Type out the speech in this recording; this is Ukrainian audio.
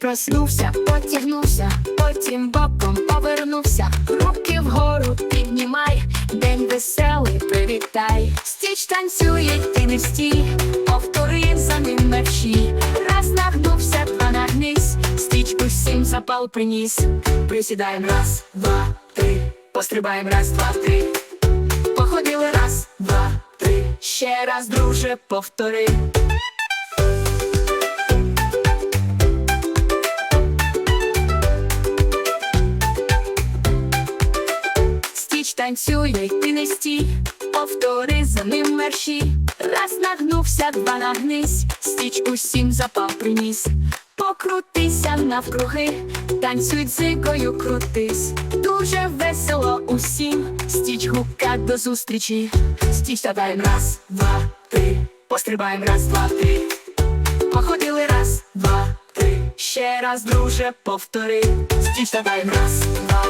проснувся, потягнувся, потім боком повернувся. Руки вгору піднімай, день веселий привітай. Стіч танцює, ти не стій, повтори за ним мерщій. Раз нагнувся, два нагнись, стіч усім запал приніс. Присідаєм раз, два, три, пострибаєм раз, два, три. Походили раз, два, три. Ще раз, друже, повтори. Танцює, ти не стій, повтори за ним мерші. Раз нагнувся, два нагнись, стіч усім запал приніс. Покрутися навкруги, танцюй дзикою крутись. Дуже весело усім, стіч гука до зустрічі. Стіч тадаєм раз, два, три, пострибаєм раз, два, три. Походили раз, два, три. Ще раз, друже, повтори. Стіч тадаєм раз, два,